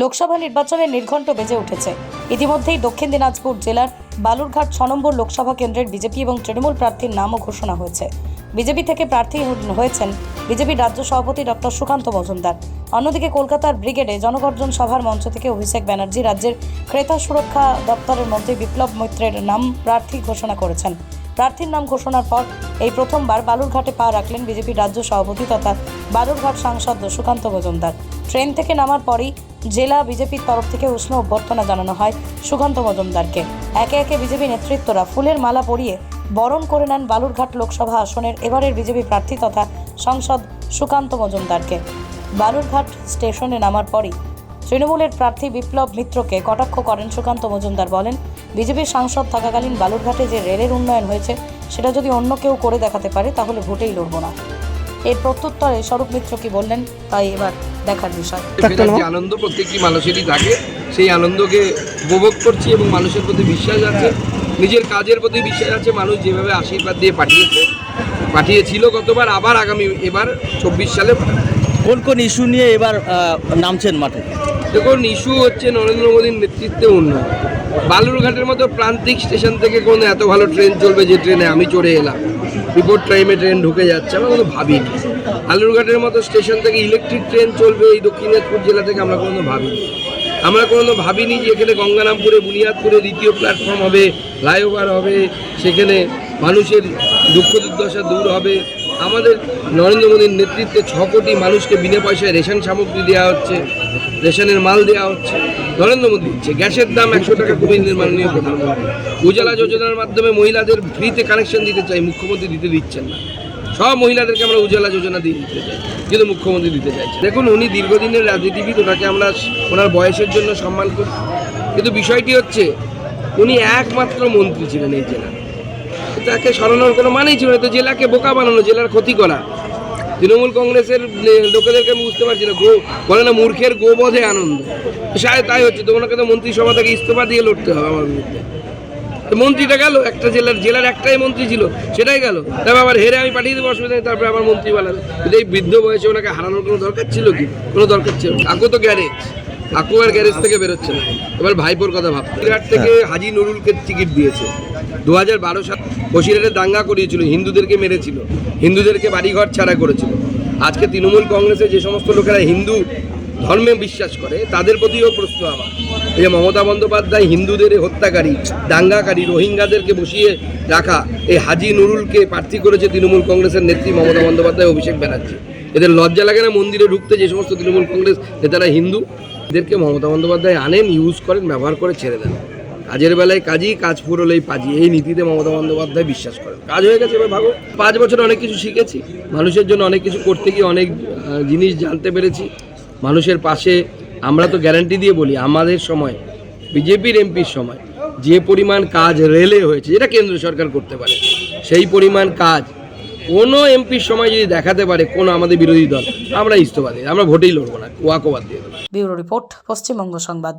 লোকসভা নির্বাচনের নির্ঘণ্ট বেজে উঠেছে। ইতিমধ্যেই দক্ষিণ দিনাজপুর জেলার বালুরঘাট ছ নম্বর লোকসভা কেন্দ্রের বিজেপি এবং তৃণমূল প্রার্থীর নামও ঘোষণা হয়েছে। বিজেপি থেকে প্রার্থী হয়েছেন বিজেপির রাজ্য সভাপতি ডক্টর সুকান্ত মজুমদার। অন্যদিকে কলকাতার ব্রিগেডে জনগর্জন সভার মঞ্চ থেকে অভিষেক ব্যানার্জি রাজ্যের ক্রেতা সুরক্ষা দপ্তরের মন্ত্রী বিপ্লব মৈত্রের নাম প্রার্থী ঘোষণা করেছেন। প্রার্থীর নাম ঘোষণার পর এই প্রথমবার বালুরঘাটে পা রাখলেন বিজেপির রাজ্য সভাপতি তথা বালুরঘাট সাংসদ সুকান্ত মজুমদার। ট্রেন থেকে নামার পরই জেলা বিজেপির তরফ থেকে উষ্ণ অভ্যর্থনা জানানো হয় সুকান্ত মজুমদারকে। একে একে বিজেপি নেতৃত্বরা ফুলের মালা পরিয়ে বরণ করে নেন বালুরঘাট লোকসভা আসনের এবারের বিজেপি প্রার্থী তথা সাংসদ সুকান্ত মজুমদারকে। বালুরঘাট স্টেশনে নামার পরই তৃণমূলের প্রার্থী বিপ্লব মিত্রকে কটাক্ষ করেন সুকান্ত মজুমদার বলেন বিজেপির সাংসদ থাকাকালীন বালুরঘাটে যে রেলের উন্নয়ন হয়েছে সেটা যদি অন্য কেউ করে দেখাতে পারে তাহলে ভোটেই লড়ব না। এর প্রত্যুত্তরে স্বরূপ মিত্র কি বললেন তাই এবার দেখার বিষয়। যে আনন্দ প্রত্যেকটি মানুষেরই থাকে সেই আনন্দকে উপভোগ করছি এবং মানুষের প্রতি বিশ্বাস আছে। নিজের কাজের প্রতি বিশ্বাস আছে মানুষ যেভাবে আশীর্বাদ দিয়ে পাঠিয়েছে পাঠিয়েছিল গতবার আবার আগামী এবার চব্বিশ সালে। কোন কোন ইস্যু নিয়ে এবার আহ, নামছেন মাঠে? দেখুন ইস্যু হচ্ছে নরেন্দ্র মোদীর নেতৃত্বে উন্নয়ন। বালুরঘাটের মতো প্রান্তিক স্টেশন থেকে কোনো এত ভালো ট্রেন চলবে যে ট্রেনে আমি চড়ে এলাম? বিপদ টাইমে ট্রেন ঢুকে যাচ্ছে, আমরা কোনো ভাবিনি। বালুরঘাটের মতো স্টেশন থেকে ইলেকট্রিক ট্রেন চলবে এই দক্ষিণ দিনাজপুর জেলা থেকে আমরা কোনো ভাবিনি। আমরা কোনো ভাবিনি যে এখানে গঙ্গারামপুরে, বুনিয়াদপুরে দ্বিতীয় প্ল্যাটফর্ম হবে, ফ্লাইওভার হবে, সেখানে মানুষের দুঃখ দুর্দশা দূর হবে। আমাদের নরেন্দ্র মোদীর নেতৃত্বে ছ কোটি মানুষকে বিনা পয়সায় রেশন সামগ্রী দেওয়া হচ্ছে, রেশনের মাল দেওয়া হচ্ছে। নরেন্দ্র মোদী দিচ্ছে গ্যাসের দাম একশো টাকা কমিয়ে দিলেন মাননীয় প্রধানমন্ত্রী। উজালা যোজনার মাধ্যমে মহিলাদের ফ্রিতে কানেকশন দিতে চাই, মুখ্যমন্ত্রী দিতে দিচ্ছেন না। সব মহিলাদেরকে আমরা উজালা যোজনা দিয়ে দিতে চাই, কিন্তু মুখ্যমন্ত্রী দিতে চাইছে দেখুন, উনি দীর্ঘদিনের রাজনীতিবিদ, ওনাকে আমরা ওনার বয়সের জন্য সম্মান করি। কিন্তু বিষয়টি হচ্ছে, উনি একমাত্র মন্ত্রী ছিলেন এই জেলার। তাকে সরানোর কোনো মানেই ছিল না। তো জেলাকে বোকা বানানো, জেলার ক্ষতি করা। তৃণমূল কংগ্রেসের লোকেদেরকে আমি বুঝতে পারছি না। গো, বলে না মূর্খের গোবধে আনন্দ। শায়দ তাই হচ্ছে। তো ওনাকে তো মন্ত্রিসভা থেকে ইস্তফা দিয়ে লড়তে হবে আমার বিরুদ্ধে। মন্ত্রীটা গেল, একটা জেলার জেলার একটাই মন্ত্রী ছিল, সেটাই গেল। তারপর আবার হেরে আমি পাঠিয়ে দেবো অসুবিধা নেই, তারপরে আমার মন্ত্রী বানাবে কিন্তু এই বৃদ্ধ বয়সে ওনাকে হারানোর কোনো দরকার ছিল কি? কোনো দরকার ছিল। কাকু তো গ্যারেজ। কাকু আর গ্যারেজ থেকে বেরোচ্ছে না। এবার ভাইপোর কথা ভাব থেকে হাজি নুরুলকে টিকিট দিয়েছে। দু হাজার বারো সাল বসিরহাটে দাঙ্গা করিয়েছিল, হিন্দুদেরকে মেরেছিল, হিন্দুদেরকে বাড়িঘর ছাড়া করেছিল। আজকে তৃণমূল কংগ্রেসে যে সমস্ত লোকেরা হিন্দু ধর্মে বিশ্বাস করে, তাদের প্রতিও প্রশ্ন আমার। যে মমতা বন্দ্যোপাধ্যায় হিন্দুদের হত্যাকারী, দাঙ্গাকারী, রোহিঙ্গাদেরকে বসিয়ে রাখা, এই হাজি নুরুলকে প্রার্থী করেছে তৃণমূল কংগ্রেসের নেত্রী মমতা বন্দ্যোপাধ্যায়, অভিষেক ব্যানার্জি। এদের লজ্জা লাগে না মন্দিরে ঢুকতে যে সমস্ত তৃণমূল কংগ্রেস নেতারা হিন্দু? এদেরকে মমতা বন্দ্যোপাধ্যায় আনেন ইউজ করেন, ব্যবহার করে ছেড়ে দেন। কাজের বেলায় কাজই কাজ ফুরলেই পাজি। এই নীতিতে মমতা বন্দ্যোপাধ্যায় বিশ্বাস করেন। কাজ হয়ে গেছে এবার ভাগো পাঁচ বছর অনেক কিছু শিখেছি। মানুষের জন্য অনেক কিছু করতে গিয়ে অনেক জিনিস জানতে পেরেছি। মানুষের পাশে আমরা তো গ্যারান্টি দিয়ে বলি, আমাদের সময়, বিজেপির এমপির সময়, যে পরিমাণ কাজ রেলে হয়েছে, যেটা কেন্দ্র সরকার করতে পারে, সেই পরিমাণ কাজ কোনো এমপির সময় যদি দেখাতে পারে কোনো আমাদের বিরোধী দল, আমরা ইস্তফা দিই আমরা ভোটেই লড়বো না ওয়াকোবাদ দিয়ে দেবো। ব্যুরো রিপোর্ট, পশ্চিমবঙ্গ সংবাদ।